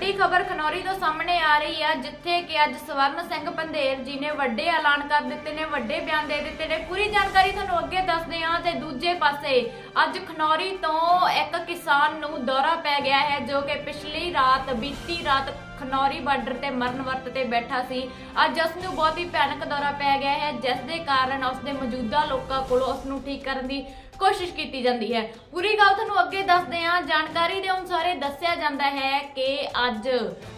ਵੱਡੀ ਖਬਰ ਖਨੌਰੀ ਤੋਂ ਸਾਹਮਣੇ ਆ ਰਹੀ ਹੈ ਜਿੱਥੇ ਕਿ ਅੱਜ ਸਵਰਨ ਸਿੰਘ ਪੰਧੇਰ ਜੀ ਨੇ ਵੱਡੇ ਐਲਾਨ ਕਰ ਦਿੱਤੇ ਨੇ, ਵੱਡੇ ਬਿਆਨ ਦੇ ਦਿੱਤੇ ਨੇ। ਪੂਰੀ ਜਾਣਕਾਰੀ ਤੁਹਾਨੂੰ ਅੱਗੇ ਦੱਸਦੇ ਹਾਂ ਤੇ ਦੂਜੇ ਪਾਸੇ ਅੱਜ ਖਨੌਰੀ ਤੋਂ ਇੱਕ ਕਿਸਾਨ ਨੂੰ ਦੌਰਾ ਪੈ ਗਿਆ ਹੈ, ਜੋ ਕਿ ਪਿਛਲੀ ਰਾਤ, ਬੀਤੀ ਰਾਤ ਖਨੌਰੀ ਬਾਰਡਰ ਤੇ ਮਰਨ ਵਰਤ ਤੇ ਬੈਠਾ ਸੀ। ਅੱਜ ਉਸ ਨੂੰ ਬਹੁਤ ਹੀ ਭਿਆਨਕ ਦੌਰਾ ਪੈ ਗਿਆ ਹੈ, ਜਿਸ ਦੇ ਕਾਰਨ ਉਸ ਦੇ ਮੌਜੂਦਾ ਲੋਕਾਂ ਕੋਲੋਂ ਉਸ ਨੂੰ ਠੀਕ ਕਰਨ ਦੀ ਕੋਸ਼ਿਸ਼ ਕੀਤੀ ਜਾਂਦੀ ਹੈ। ਪੂਰੀ ਗੱਲ ਤੁਹਾਨੂੰ ਅੱਗੇ ਦੱਸਦੇ ਹਾਂ। ਜਾਣਕਾਰੀ ਦੇ ਅਨੁਸਾਰ ਇਹ ਦੱਸਿਆ ਜਾਂਦਾ ਹੈ ਕਿ ਅੱਜ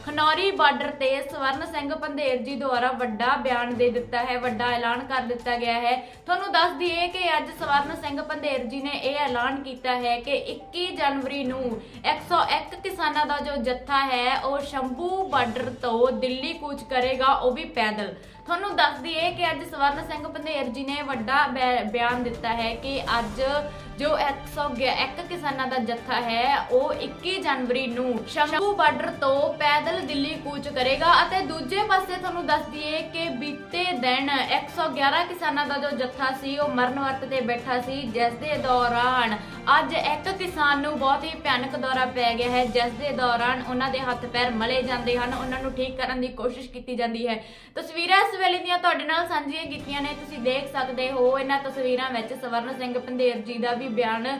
ਖਨੌਰੀ ਬਾਰਡਰ ਤੇ ਸਵਰਨ ਸਿੰਘ ਪੰਧੇਰ ਜੀ ਦੁਆਰਾ ਵੱਡਾ ਬਿਆਨ ਦੇ ਦਿੱਤਾ ਹੈ, ਵੱਡਾ ਐਲਾਨ ਕਰ ਦਿੱਤਾ ਗਿਆ ਹੈ। ਤੁਹਾਨੂੰ ਦੱਸ ਦਈਏ ਕਿ ਅੱਜ ਸਵਰਨ ਸਿੰਘ ਪੰਧੇਰ ਜੀ ਨੇ ਇਹ ਐਲਾਨ ਕੀਤਾ ਹੈ ਕਿ 21 ਜਨਵਰੀ ਨੂੰ 101 ਕਿਸਾਨਾਂ ਦਾ ਜੋ ਜੱਥਾ ਹੈ, ਉਹ ਸ਼ੰਭੂ ਬਾਰਡਰ ਤੋਂ ਦਿੱਲੀ ਕੂਚ ਕਰੇਗਾ, ਉਹ ਵੀ ਪੈਦਲ। ਤੁਹਾਨੂੰ ਦੱਸ ਦਈਏ ਕਿ ਅੱਜ ਸਵਰਨ ਸਿੰਘ ਪੰਧੇਰ ਜੀ ਨੇ ਵੱਡਾ ਬੈ- ਬਿਆਨ ਦਿੱਤਾ ਹੈ ਕਿ ਅੱਜ ਜੋ 101 ਕਿਸਾਨਾਂ ਦਾ ਜੱਥਾ ਹੈ, ਉਹ 21 ਜਨਵਰੀ ਨੂੰ ਸ਼ੰਭੂ ਬਾਰਡਰ ਤੋਂ ਪੈਦਲ ਦਿੱਲੀ ਕੂਚ ਕਰੇਗਾ ਅਤੇ ਦੂਜੇ ਪਾਸੇ ਤੁਹਾਨੂੰ ਦੱਸ ਦਈਏ ਕਿ ਬੀਤੇ ਦਿਨ 111 ਕਿਸਾਨਾਂ ਦਾ ਜੋ ਜੱਥਾ ਸੀ, ਉਹ ਮਰਨ ਵਰਤ ਤੇ ਬੈਠਾ ਸੀ, ਜਿਸ ਦੇ ਦੌਰਾਨ ਅੱਜ ਇੱਕ ਕਿਸਾਨ ਨੂੰ ਬਹੁਤ ਹੀ ਭਿਆਨਕ ਦੌਰਾ ਪੈ ਗਿਆ ਹੈ। ਜਿਸ ਦੇ ਦੌਰਾਨ ਉਹਨਾਂ ਦੇ ਹੱਥ ਪੈਰ ਮਲੇ ਜਾਂਦੇ ਹਨ, ਉਹਨਾਂ ਨੂੰ ਠੀਕ ਕਰਨ ਦੀ ਕੋਸ਼ਿਸ਼ ਕੀਤੀ ਜਾਂਦੀ ਹੈ। ਤਸਵੀਰਾਂ ਇਸ ਵੇਲੇ ਦੀਆਂ ਤੁਹਾਡੇ ਨਾਲ ਸਾਂਝੀਆਂ ਕੀਤੀਆਂ ਨੇ, ਤੁਸੀਂ ਦੇਖ ਸਕਦੇ ਹੋ ਇਹਨਾਂ ਤਸਵੀਰਾਂ ਵਿੱਚ ਸਵਰਨ ਸਿੰਘ ਪੰਧੇਰ ਜੀ ਦਾ ਵੀ ਬਿਆਨ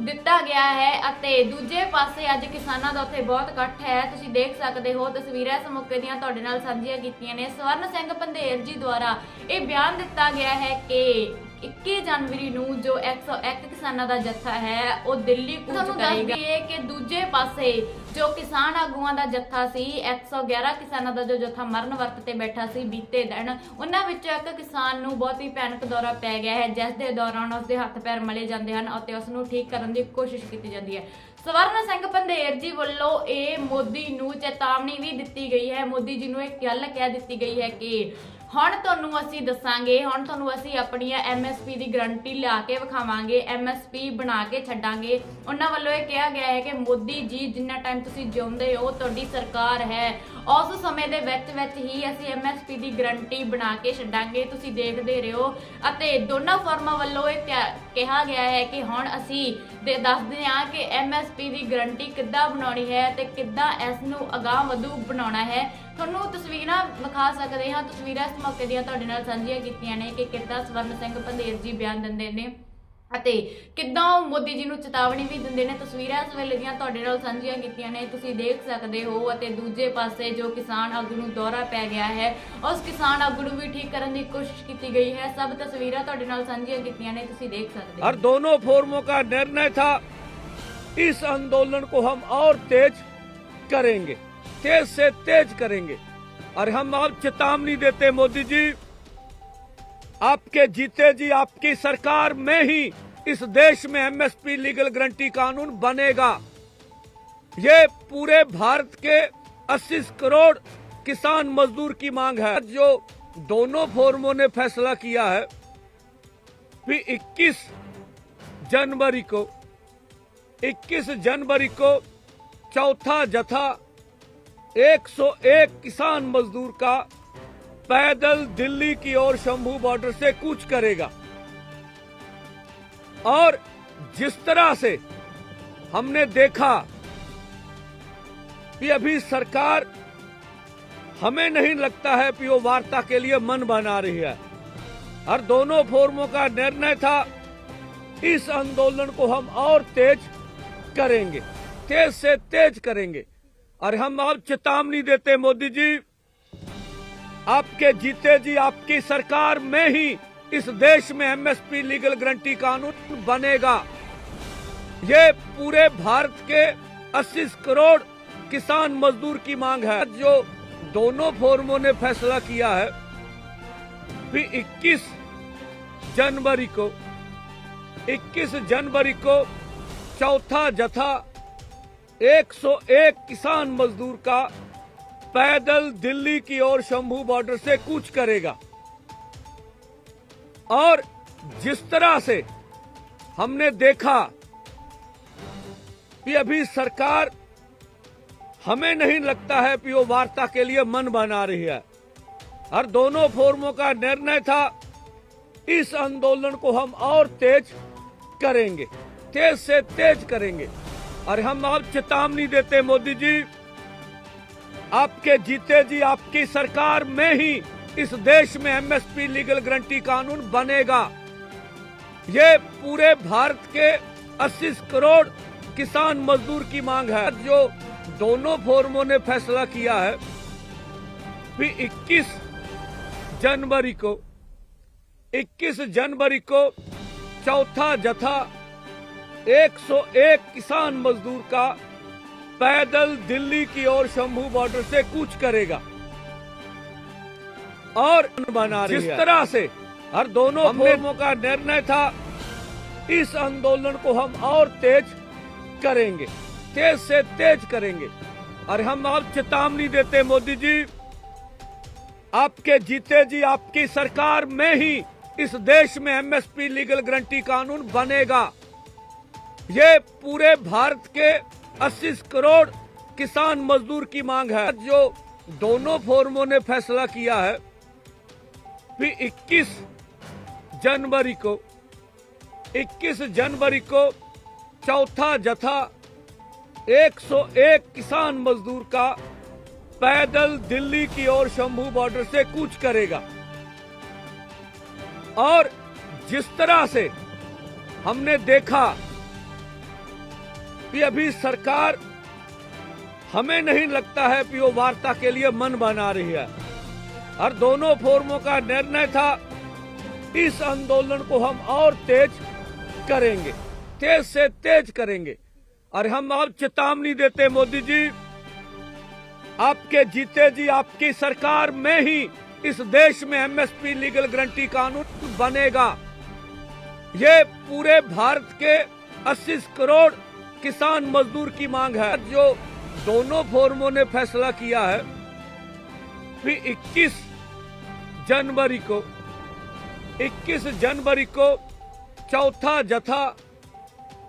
ਦਿੱਤਾ ਗਿਆ ਹੈ ਅਤੇ ਦੂਜੇ ਪਾਸੇ ਅੱਜ ਕਿਸਾਨਾਂ ਦਾ ਉੱਥੇ ਬਹੁਤ ਇਕੱਠ ਹੈ। ਤੁਸੀਂ ਦੇਖ ਸਕਦੇ ਹੋ ਤਸਵੀਰਾਂ ਇਸ ਮੌਕੇ ਦੀਆਂ ਤੁਹਾਡੇ ਨਾਲ ਸਾਂਝੀਆਂ ਕੀਤੀਆਂ ਨੇ। ਸਵਰਨ ਸਿੰਘ ਪੰਧੇਰ ਜੀ ਦੁਆਰਾ ਇਹ ਬਿਆਨ ਦਿੱਤਾ ਗਿਆ ਹੈ ਕਿ 21 ਜਨਵਰੀ ਨੂੰ ਜੋ 101 ਕਿਸਾਨਾਂ ਦਾ ਜੱਥਾ ਹੈ ਉਹ ਦਿੱਲੀ ਕੂਚ ਕਰੇਗਾ। ਕਿ ਦੂਜੇ ਪਾਸੇ ਜੋ ਕਿਸਾਨ ਆਗੂਆਂ ਦਾ ਜੱਥਾ ਸੀ 111 ਕਿਸਾਨਾਂ ਦਾ ਜੋ ਜੱਥਾ ਮਰਨ ਵਰਤ ਤੇ ਬੈਠਾ ਸੀ ਬੀਤੇ ਦਿਨ ਉਹਨਾਂ ਵਿੱਚੋਂ ਇੱਕ ਕਿਸਾਨ ਨੂੰ ਬਹੁਤ ਹੀ ਭਿਆਨਕ ਦੌਰਾ ਪੈ ਗਿਆ ਹੈ ਜਿਸ ਦੇ ਦੌਰਾਨ ਉਸ ਦੇ ਹੱਥ ਪੈਰ ਮਲੇ ਜਾਂਦੇ ਹਨ ਅਤੇ ਉਸ ਨੂੰ ਠੀਕ ਕਰਨ ਦੀ ਕੋਸ਼ਿਸ਼ ਕੀਤੀ ਜਾਂਦੀ ਹੈ। ਸਵਰਨ ਸਿੰਘ ਪੰਧੇਰ ਜੀ ਵੱਲੋਂ ਇਹ ਮੋਦੀ ਨੂੰ ਚੇਤਾਵਨੀ ਵੀ ਦਿੱਤੀ ਗਈ ਹੈ। ਮੋਦੀ ਜੀ ਨੂੰ ਇਹ ਗੱਲ ਕਹਿ ਦਿੱਤੀ ਗਈ ਹੈ ਕਿ ਹੁਣ ਤੁਹਾਨੂੰ ਅਸੀਂ ਦੱਸਾਂਗੇ, ਹੁਣ ਤੁਹਾਨੂੰ ਅਸੀਂ ਆਪਣੀਆਂ ਐਮਐਸਪੀ ਦੀ ਗਰੰਟੀ ਲਿਆ ਕੇ ਵਿਖਾਵਾਂਗੇ ਐਮਐਸਪੀ ਬਣਾ ਕੇ ਛੱਡਾਂਗੇ। ਉਹਨਾਂ ਵੱਲੋਂ ਇਹ ਕਿਹਾ ਗਿਆ ਹੈ ਕਿ ਮੋਦੀ ਜੀ, ਜਿੰਨਾ ਟਾਈਮ ਤੁਸੀਂ ਜਿਉਂਦੇ ਹੋ ਤੁਹਾਡੀ ਸਰਕਾਰ ਹੈ। ਉਸ ਸਮੇਂ ਦੇ ਵਿੱਚ ਵਿੱਚ ਹੀ ਅਸੀਂ ਐਮਐਸਪੀ ਦੀ ਗਰੰਟੀ ਬਣਾ ਕੇ ਛੱਡਾਂਗੇ, ਤੁਸੀਂ ਦੇਖਦੇ ਰਹੋ। ਅਤੇ ਦੋਨਾਂ ਫਰਮਾਂ ਵੱਲੋਂ ਇਹ ਕਿਹਾ- ਕਿਹਾ ਗਿਆ ਹੈ ਕਿ ਹੁਣ ਅਸੀਂ ਦੇ ਦੱਸਦੇ ਹਾਂ ਕਿ ਐਮਐਸਪੀ ਦੀ ਗਰੰਟੀ ਕਿੱਦਾਂ ਬਣਾਉਣੀ ਹੈ ਤੇ ਕਿੱਦਾਂ ਇਸ ਨੂੰ ਅਗਾਂਹ ਵਧੂ ਬਣਾਉਣਾ ਹੈ। ਤੁਹਾਨੂੰ ਤਸਵੀਰਾਂ ਵਿਖਾ ਸਕਦੇ ਹਾਂ ਤਸਵੀਰਾਂ ਇਸ ਮੌਕੇ ਦੀਆਂ ਤੁਹਾਡੇ ਨਾਲ ਸਾਂਝੀਆਂ ਕੀਤੀਆਂ ਨੇ ਕਿ ਕਿੱਦਾਂ ਸਵਰਨ ਸਿੰਘ ਪੰਧੇਰ ਜੀ ਬਿਆਨ ਦਿੰਦੇ ਨੇ ਅਤੇ ਕਿੱਦਾਂ ਉਹ ਮੋਦੀ ਜੀ ਨੂੰ ਚੇਤਾਵਨੀ ਵੀ ਦਿੰਦੇ ਨੇ ਤਸਵੀਰਾਂ ਇਸ ਵੇਲੇ ਦੀਆਂ ਤੁਹਾਡੇ ਨਾਲ ਸਾਂਝੀਆਂ ਕੀਤੀਆਂ ਨੇ ਤੁਸੀਂ ਦੇਖ ਸਕਦੇ ਹੋ ਅਤੇ ਦੂਜੇ ਪਾਸੇ ਜੋ ਕਿਸਾਨ ਆਗੂ ਨੂੰ ਦੌਰਾ ਪੈ ਗਿਆ ਹੈ ਉਸ ਕਿਸਾਨ ਆਗੂ ਨੂੰ ਵੀ ਠੀਕ ਕਰਨ ਦੀ ਕੋਸ਼ਿਸ਼ ਕੀਤੀ ਗਈ ਹੈ ਸਭ ਤਸਵੀਰਾਂ ਤੁਹਾਡੇ ਨਾਲ ਸਾਂਝੀਆਂ ਕੀਤੀਆਂ ਨੇ ਤੁਸੀਂ ਦੇਖ ਸਕਦੇ ਹੋ और दोनों फोरमों का निर्णय था इस आंदोलन को हम और तेज करेंगे तेज से तेज करेंगे। और हम आप चेतावनी देते मोदी जी, आपके जीते जी, आपकी सरकार में ही इस देश में एमएसपी लीगल गारंटी कानून बनेगा। ये पूरे भारत के 80 करोड़ किसान मजदूर की मांग है। जो दोनों फोरमों ने फैसला किया है भी 21 जनवरी को 21 जनवरी को चौथा जथा 101 किसान मजदूर का पैदल दिल्ली की ओर शंभू बॉर्डर से कूच करेगा। और जिस तरह से हमने देखा कि अभी सरकार हमें नहीं लगता है कि वो वार्ता के लिए मन बना रही है, और दोनों फोरमों का निर्णय था, इस आंदोलन को हम और तेज करेंगे, तेज से तेज करेंगे। और हम आप चेतावनी देते मोदी जी, आपके जीते जी, आपकी सरकार में ही इस देश में एमएसपी लीगल गारंटी कानून बनेगा। ये पूरे भारत के 80 करोड़ किसान मजदूर की मांग है। जो दोनों फोरमों ने फैसला किया है भी 21 जनवरी को 21 जनवरी को चौथा जथा 101 किसान मजदूर का पैदल दिल्ली की ओर शंभू बॉर्डर से कूच करेगा। और जिस तरह से हमने देखा कि अभी सरकार हमें नहीं लगता है कि वो वार्ता के लिए मन बना रही है और दोनों फोरमों का निर्णय था, इस आंदोलन को हम और तेज करेंगे, तेज से तेज करेंगे। और हम आप चेतावनी देते मोदी जी, आपके जीते जी, आपकी सरकार में ही इस देश में एमएसपी लीगल गारंटी कानून बनेगा। ये पूरे भारत के 80 करोड़ किसान मजदूर की मांग है। जो दोनों फोरमों ने फैसला किया है कि 21 जनवरी को 21 जनवरी को चौथा जथा 101 किसान मजदूर का पैदल दिल्ली की ओर शंभू बॉर्डर से कूच करेगा। और बना रही जिस तरह से हर दोनों फोरमों का निर्णय था इस आंदोलन को हम और तेज करेंगे तेज से तेज करेंगे। और हम आप चेतावनी देते मोदी जी आपके जीते जी आपकी सरकार में ही इस देश में एमएसपी लीगल गारंटी कानून बनेगा। ये पूरे भारत के 80 करोड़ किसान मजदूर की मांग है। जो दोनों फोरमों ने फैसला किया है कि 21 जनवरी को 21 जनवरी को चौथा जथा 101 किसान मजदूर का पैदल दिल्ली की ओर शंभू बॉर्डर से कूच करेगा। और जिस तरह से हमने देखा कि अभी सरकार हमें नहीं लगता है वो वार्ता के लिए मन बना रही है। और दोनों फोरमों का निर्णय था, इस आंदोलन को हम और तेज करेंगे, तेज से तेज करेंगे। और हम आप चेतावनी देते मोदी जी, आपके जीते जी, आपकी सरकार में ही इस देश में एमएसपी लीगल गारंटी कानून बनेगा। ये पूरे भारत के 80 करोड़ किसान मजदूर की मांग है। जो दोनों फोरमों ने फैसला किया है कि 21 जनवरी को 21 जनवरी को चौथा जथा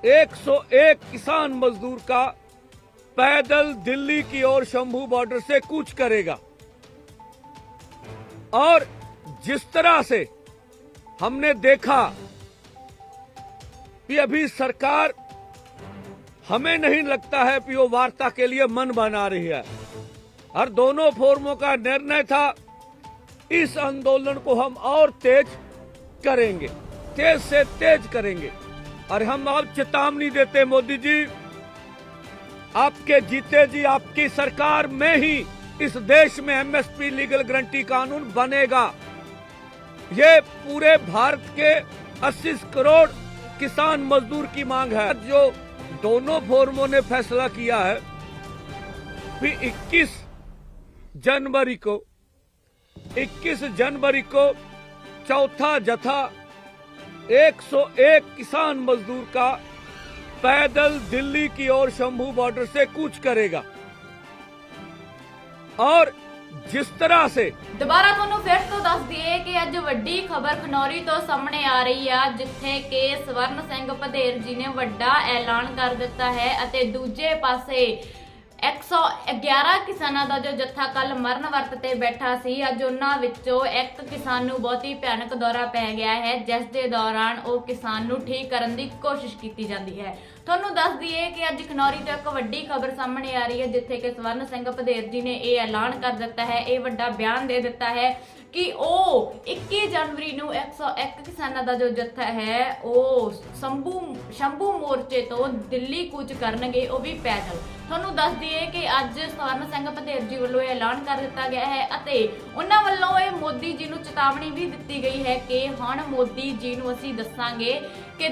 101 किसान मजदूर का पैदल दिल्ली की ओर शंभू बॉर्डर से कूच करेगा। और जिस तरह से हमने देखा कि अभी सरकार हमें नहीं लगता है कि वो वार्ता के लिए मन बना रही है। और दोनों फोरमों का निर्णय था, इस आंदोलन को हम और तेज करेंगे, तेज से तेज करेंगे। और हम आप चेतावनी देते मोदी जी, आपके जीते जी, आपकी सरकार में ही इस देश में एमएसपी लीगल गारंटी कानून बनेगा। ये पूरे भारत के 80 करोड़ किसान मजदूर की मांग है। जो दोनों फोरमों ने फैसला किया है कि 21 जनवरी को 21 जनवरी को चौथा जथा 101 किसान मजदूर का पैदल दिल्ली की ओर शंभू बॉर्डर से कूच करेगा। और जिस तरह से ਦੁਬਾਰਾ ਤੁਹਾਨੂੰ ਫਿਰ ਤੋਂ ਦੱਸ ਦਈਏ ਕਿ ਅੱਜ ਵੱਡੀ ਖਬਰ ਖਨੌਰੀ ਤੋਂ ਸਾਹਮਣੇ ਆ ਰਹੀ ਆ ਜਿੱਥੇ ਕਿ ਸਵਰਨ ਸਿੰਘ ਭਦੇਰ ਜੀ ਨੇ ਵੱਡਾ ਐਲਾਨ ਕਰ ਦਿੱਤਾ ਹੈ ਅਤੇ ਦੂਜੇ ਪਾਸੇ 111 ਕਿਸਾਨਾਂ ਦਾ ਜੋ ਜੱਥਾ ਕੱਲ ਮਰਨ ਵਰਤ ਤੇ ਬੈਠਾ ਸੀ ਅੱਜ ਉਹਨਾਂ ਵਿੱਚੋਂ ਇੱਕ ਕਿਸਾਨ ਨੂੰ ਬਹੁਤੀ ਭਿਆਨਕ ਦੌਰਾ ਪੈ ਗਿਆ ਹੈ ਜਿਸ ਦੇ ਦੌਰਾਨ ਉਹ ਕਿਸਾਨ ਨੂੰ ਠੀਕ ਕਰਨ ਦੀ ਕੋਸ਼ਿਸ਼ ਕੀਤੀ ਜਾਂਦੀ ਹੈ ਤੁਹਾਨੂੰ ਦੱਸ ਦਈਏ ਕਿ ਅੱਜ ਖਨੌਰੀ ਤੋਂ ਇੱਕ ਵੱਡੀ ਖਬਰ ਸਾਹਮਣੇ ਆ ਰਹੀ ਹੈ, ਜਿੱਥੇ ਕਿ ਸਵਰਨ ਸਿੰਘ ਭਦੇਰ ਜੀ ਨੇ ਇਹ ਐਲਾਨ ਕਰ ਦਿੱਤਾ ਹੈ, ਇਹ ਵੱਡਾ ਬਿਆਨ ਦੇ ਦਿੱਤਾ ਹੈ ਕਿ ਉਹ 21 ਜਨਵਰੀ ਨੂੰ 101 ਕਿਸਾਨਾਂ ਦਾ ਜੋ ਜੱਥਾ ਹੈ, ਉਹ ਸੰਭੂ, ਸ਼ੰਭੂ ਮੋਰਚੇ ਤੋਂ ਦਿੱਲੀ ਕੂਚ ਕਰਨਗੇ, ਉਹ ਵੀ ਪੈਦਲ। ਤੁਹਾਨੂੰ ਦੱਸ ਦਈਏ ਕਿ ਅੱਜ ਸਵਰਨ ਸਿੰਘ ਭਦੇਰ ਜੀ ਵੱਲੋਂ ਇਹ ਐਲਾਨ ਕਰ ਦਿੱਤਾ ਗਿਆ ਹੈ ਅਤੇ ਉਹਨਾਂ ਵੱਲੋਂ ਇਹ ਮੋਦੀ ਜੀ ਨੂੰ ਚੇਤਾਵਨੀ ਵੀ ਦਿੱਤੀ ਗਈ ਹੈ ਕਿ ਹੁਣ ਮੋਦੀ ਜੀ ਨੂੰ ਅਸੀਂ ਦੱਸਾਂਗੇ ਕਿ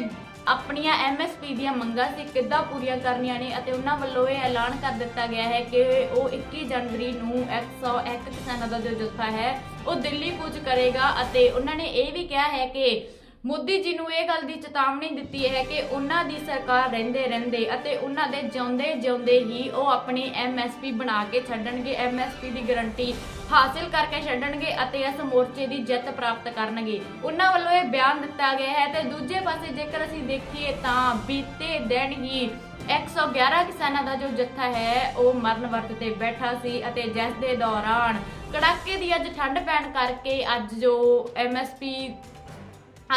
ਆਪਣੀਆਂ ਐਮਐਸਪੀ ਦੀਆਂ ਮੰਗਾਂ ਸੀ, ਕਿੱਦਾਂ ਪੂਰੀਆਂ ਕਰਨੀਆਂ ਨੇ ਅਤੇ ਉਹਨਾਂ ਵੱਲੋਂ ਇਹ ਐਲਾਨ ਕਰ ਦਿੱਤਾ ਗਿਆ ਹੈ ਕਿ ਉਹ 21 ਜਨਵਰੀ ਨੂੰ 101 ਕਿਸਾਨਾਂ ਦਾ ਜੋ ਜਥਾ ਹੈ, ਉਹ ਦਿੱਲੀ ਕੂਚ ਕਰੇਗਾ ਅਤੇ ਉਹਨਾਂ ਨੇ ਇਹ ਵੀ ਕਿਹਾ ਹੈ ਕਿ ਮੋਦੀ ਜੀ ਨੂੰ ਇਹ ਗੱਲ ਦੀ ਚੇਤਾਵਨੀ ਦਿੱਤੀ ਹੈ ਕਿ ਉਹਨਾਂ ਦੀ ਸਰਕਾਰ ਰਹਿੰਦੇ ਰਹਿੰਦੇ ਅਤੇ ਉਹਨਾਂ ਦੇ ਜਿਉਂਦੇ ਜਿਉਂਦੇ ਹੀ ਉਹ ਆਪਣੀ ਐਮਐਸਪੀ ਬਣਾ ਕੇ ਛੱਡਣਗੇ ਐਮਐਸਪੀ ਦੀ ਗਾਰੰਟੀ ਹਾਸਿਲ ਕਰਕੇ ਛੱਡਣਗੇ ਅਤੇ ਇਸ ਮੋਰਚੇ ਦੀ ਜਿੱਤ ਪ੍ਰਾਪਤ ਕਰਨਗੇ। ਉਹਨਾਂ ਵੱਲੋਂ ਇਹ ਬਿਆਨ ਦਿੱਤਾ ਗਿਆ ਹੈ ਤੇ ਦੂਜੇ ਪਾਸੇ ਜੇਕਰ ਅਸੀਂ ਦੇਖੀਏ ਤਾਂ ਬੀਤੇ ਦਿਨ ਹੀ 111 ਕਿਸਾਨਾਂ ਦਾ ਜੋ ਜੱਥਾ ਹੈ, ਉਹ ਮਰਨ ਵਰਤ ਤੇ ਬੈਠਾ ਸੀ ਅਤੇ ਜਿਸ ਦੇ ਦੌਰਾਨ ਕੜਾਕੇ ਦੀ ਅੱਜ ਠੰਡ ਪੈਣ ਕਰਕੇ ਅੱਜ ਜੋ ਐਮਐਸਪੀ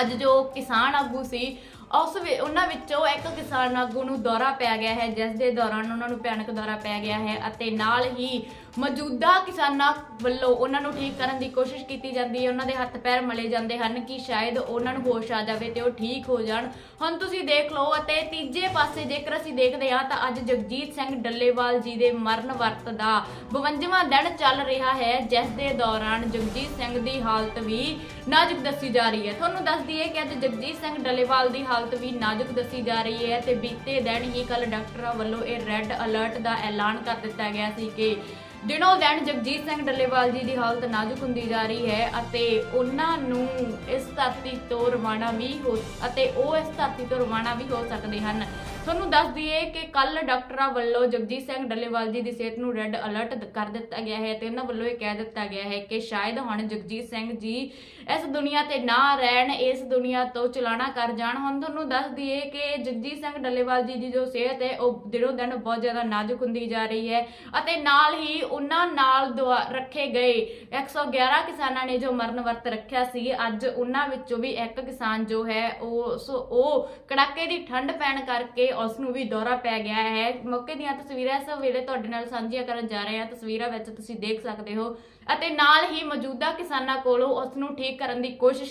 ਅੱਜ ਜੋ ਕਿਸਾਨ ਆਗੂ ਸੀ ਉਸ ਵੇ- ਉਹਨਾਂ ਵਿੱਚੋਂ ਇੱਕ ਕਿਸਾਨ ਆਗੂ ਨੂੰ ਦੌਰਾ ਪੈ ਗਿਆ ਹੈ, ਜਿਸ ਦੇ ਦੌਰਾਨ ਉਹਨਾਂ ਨੂੰ ਭਿਆਨਕ ਦੌਰਾ ਪੈ ਗਿਆ ਹੈ ਅਤੇ ਨਾਲ ਹੀ ਮੌਜੂਦਾ ਕਿਸਾਨਾਂ ਵੱਲੋਂ ਉਹਨਾਂ ਨੂੰ ਠੀਕ ਕਰਨ ਦੀ ਕੋਸ਼ਿਸ਼ ਕੀਤੀ ਜਾਂਦੀ ਹੈ। ਉਹਨਾਂ ਦੇ ਹੱਥ ਪੈਰ ਮਲੇ ਜਾਂਦੇ ਹਨ ਕਿ ਸ਼ਾਇਦ ਉਹਨਾਂ ਨੂੰ ਹੋਸ਼ ਆ ਜਾਵੇ ਤੇ ਉਹ ਠੀਕ ਹੋ ਜਾਣ। ਹੁਣ ਤੁਸੀਂ ਦੇਖ ਲਓ ਅਤੇ ਤੀਜੇ ਪਾਸੇ ਜੇਕਰ ਅਸੀਂ ਦੇਖਦੇ ਹਾਂ ਤਾਂ ਅੱਜ ਜਗਜੀਤ ਸਿੰਘ ਡੱਲੇਵਾਲ ਜੀ ਦੇ ਮਰਨ ਵਰਤ ਦਾ 52ਵਾਂ ਦਿਨ ਚੱਲ ਰਿਹਾ ਹੈ, ਜਿਸ ਦੇ ਦੌਰਾਨ ਜਗਜੀਤ ਸਿੰਘ ਦੀ ਹਾਲਤ ਵੀ ਨਾਜ਼ੁਕ ਦੱਸੀ ਜਾ ਰਹੀ ਹੈ। ਤੁਹਾਨੂੰ ਦੱਸ ਦਈਏ ਕਿ ਅੱਜ ਜਗਜੀਤ ਸਿੰਘ ਡੱਲੇਵਾਲ ਦੀ ਹਾਲਤ ਵੀ ਨਾਜ਼ੁਕ ਦੱਸੀ ਜਾ ਰਹੀ ਹੈ ਤੇ ਬੀਤੇ ਦਿਨ ਹੀ ਕੱਲ ਡਾਕਟਰਾਂ ਵੱਲੋਂ ਇਹ ਰੈੱਡ ਅਲਰਟ ਦਾ ਐਲਾਨ ਕਰ ਦਿੱਤਾ ਗਿਆ ਸੀ ਕਿ ਦਿਨੋਂ ਦਿਨ ਜਗਜੀਤ ਸਿੰਘ ਡੱਲੇਵਾਲ ਜੀ ਦੀ ਹਾਲਤ ਨਾਜ਼ੁਕ ਹੁੰਦੀ ਜਾ ਰਹੀ ਹੈ ਅਤੇ ਉਹਨਾਂ ਨੂੰ ਇਸ ਧਰਤੀ ਤੋਂ ਰਵਾਨਾ ਵੀ ਹੋ ਅਤੇ ਉਹ ਇਸ ਧਰਤੀ ਤੋਂ ਰਵਾਨਾ ਵੀ ਹੋ ਸਕਦੇ ਹਨ। ਤੁਹਾਨੂੰ ਦੱਸ ਦਈਏ ਕਿ ਕੱਲ ਡਾਕਟਰਾਂ ਵੱਲੋਂ ਜਗਜੀਤ ਸਿੰਘ ਡੱਲੇਵਾਲ ਜੀ ਦੀ ਸਿਹਤ ਨੂੰ ਰੈੱਡ ਅਲਰਟ ਕਰ ਦਿੱਤਾ ਗਿਆ ਹੈ ਤੇ ਉਹਨਾਂ ਵੱਲੋਂ ਇਹ ਕਹਿ ਦਿੱਤਾ ਗਿਆ ਹੈ ਕਿ ਸ਼ਾਇਦ ਹੁਣ ਜਗਜੀਤ ਸਿੰਘ ਜੀ ਇਸ ਦੁਨੀਆ ਤੇ ਨਾ ਰਹਿਣ, ਇਸ ਦੁਨੀਆ ਤੋਂ ਚਲਾਣਾ ਕਰ ਜਾਣ। ਹੁਣ ਤੁਹਾਨੂੰ ਦੱਸ ਦਈਏ ਕਿ ਜਗਜੀਤ ਸਿੰਘ ਡੱਲੇਵਾਲ ਜੀ ਦੀ ਜੋ ਸਿਹਤ ਹੈ, ਉਹ ਦਿਨੋ ਦਿਨ ਬਹੁਤ ਜ਼ਿਆਦਾ ਨਾਜ਼ੁਕ ਹੁੰਦੀ ਜਾ ਰਹੀ ਹੈ ਅਤੇ ਨਾਲ ਹੀ ਉਹਨਾਂ ਨਾਲ ਦੁਆ- ਰੱਖੇ ਗਏ 111 ਕਿਸਾਨਾਂ ਨੇ ਜੋ ਮਰਨ ਵਰਤ ਰੱਖਿਆ ਸੀ, ਅੱਜ ਉਹਨਾਂ ਵਿੱਚੋਂ ਵੀ ਇੱਕ ਕਿਸਾਨ ਜੋ ਹੈ, ਉਹ ਸੋ ਉਹ ਕੜਾਕੇ ਦੀ ਠੰਡ ਪੈਣ ਕਰਕੇ ਉਸ ਨੂੰ ਵੀ ਦੌਰਾ ਪੈ ਗਿਆ ਹੈ। ਮੌਕੇ ਦੀਆਂ ਤਸਵੀਰਾਂ ਇਸ ਵੇਲੇ ਤੁਹਾਡੇ ਨਾਲ ਸਾਂਝੀਆਂ ਕਰਨ ਜਾ ਰਹੇ ਹਾਂ। ਤਸਵੀਰਾਂ ਵਿੱਚ ਤੁਸੀਂ ਦੇਖ ਸਕਦੇ ਹੋ ਅਤੇ ਨਾਲ ਹੀ ਮੌਜੂਦਾ ਕਿਸਾਨਾਂ ਕੋਲੋਂ ਉਸ ਨੂੰ ਠੀਕ ਕਰਨ ਦੀ ਕੋਸ਼ਿਸ਼